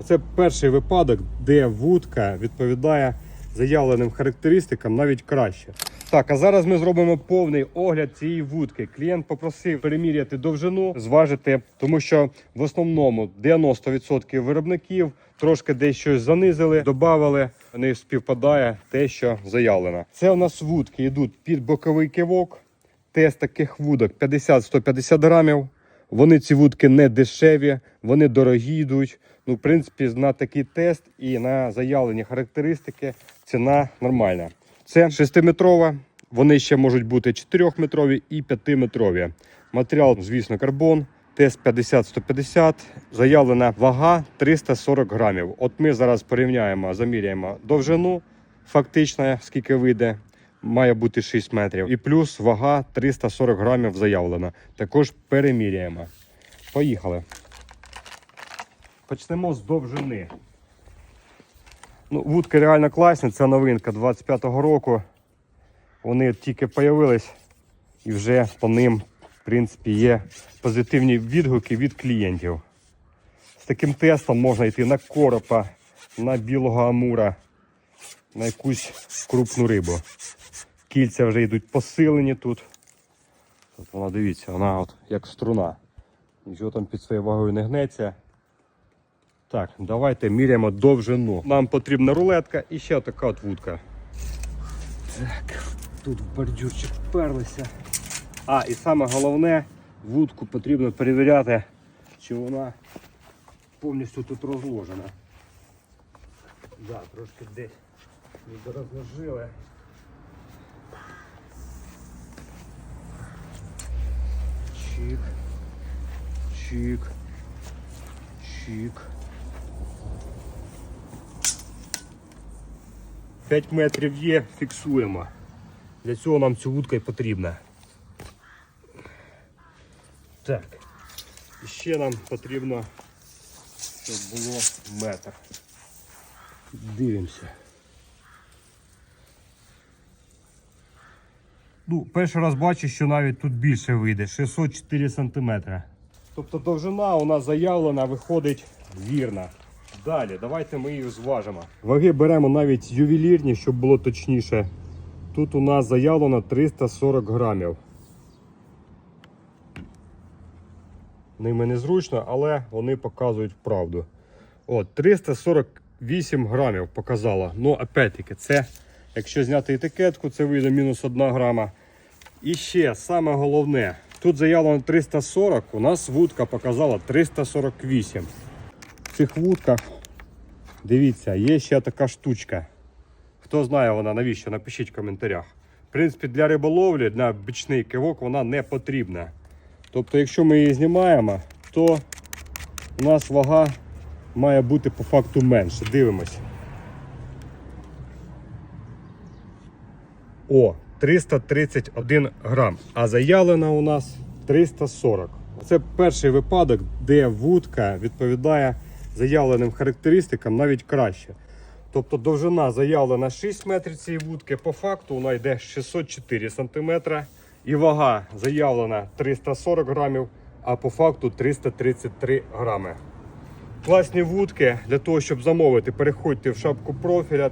Оце перший випадок, де вудка відповідає заявленим характеристикам навіть краще. Так, а зараз ми зробимо повний огляд цієї вудки. Клієнт попросив переміряти довжину, зважити, тому що в основному 90% виробників трошки десь щось занизили, додавали, не співпадає те, що заявлено. Це у нас вудки йдуть під боковий кивок. Тест таких вудок 50-150 грамів. Вони ці вудки не дешеві, вони дорогі йдуть. Ну, в принципі, на такий тест і на заявлені характеристики ціна нормальна. Це 6-метрова, вони ще можуть бути 4-метрові і 5-метрові. Матеріал, звісно, карбон. Тест 50-150, заявлена вага 340 грамів. От ми зараз порівняємо, заміряємо довжину, фактично, скільки вийде, має бути 6 метрів. І плюс вага 340 грамів заявлена. Також переміряємо. Поїхали. Почнемо з довжини. Ну, вудки реально класні, це новинка 25-го року. Вони тільки появились і вже по ним, в принципі, є позитивні відгуки від клієнтів. З таким тестом можна йти на коропа, на білого амура, на якусь крупну рибу. Кільця вже йдуть посилені тут. От вона дивіться, вона от як струна. Нічого там під своєю вагою не гнеться. Так, давайте міряємо довжину. Нам потрібна рулетка і ще така от вудка. Так, тут бордюрчик вперлися. А, і саме головне, вудку потрібно перевіряти, чи вона повністю тут розложена. Да, трошки десь розложили. Чик. Чик. Чик. 5 метрів є, фіксуємо. Для цього нам цю вудка і потрібна. Так. І ще нам потрібно, щоб було метр. Дивимося. Ну, перший раз бачу, що навіть тут більше вийде 604 см. Тобто довжина у нас заявлена, виходить вірна. Далі, давайте ми її зважимо. Ваги беремо навіть ювелірні, щоб було точніше. Тут у нас заявлено 340 грамів. Ними незручно, але вони показують правду. От, 348 грамів показала. Ну, опять-таки, це, якщо зняти етикетку, це вийде мінус 1 грама. І ще саме головне, тут заявлено 340, у нас вудка показала 348. В цих вудках, дивіться, є ще така штучка. Хто знає вона навіщо, напишіть в коментарях. В принципі, для риболовлі, для бічний кивок вона не потрібна. Тобто, якщо ми її знімаємо, то у нас вага має бути по факту менше. Дивимось. О, 331 грам, а заявлена у нас 340. Це перший випадок, де вудка відповідає заявленим характеристикам навіть краще. Тобто довжина заявлена 6 метрів цієї вудки, по факту вона йде 604 см. І вага заявлена 340 грамів, а по факту 333 грами. Класні вудки для того, щоб замовити, переходьте в шапку профіля.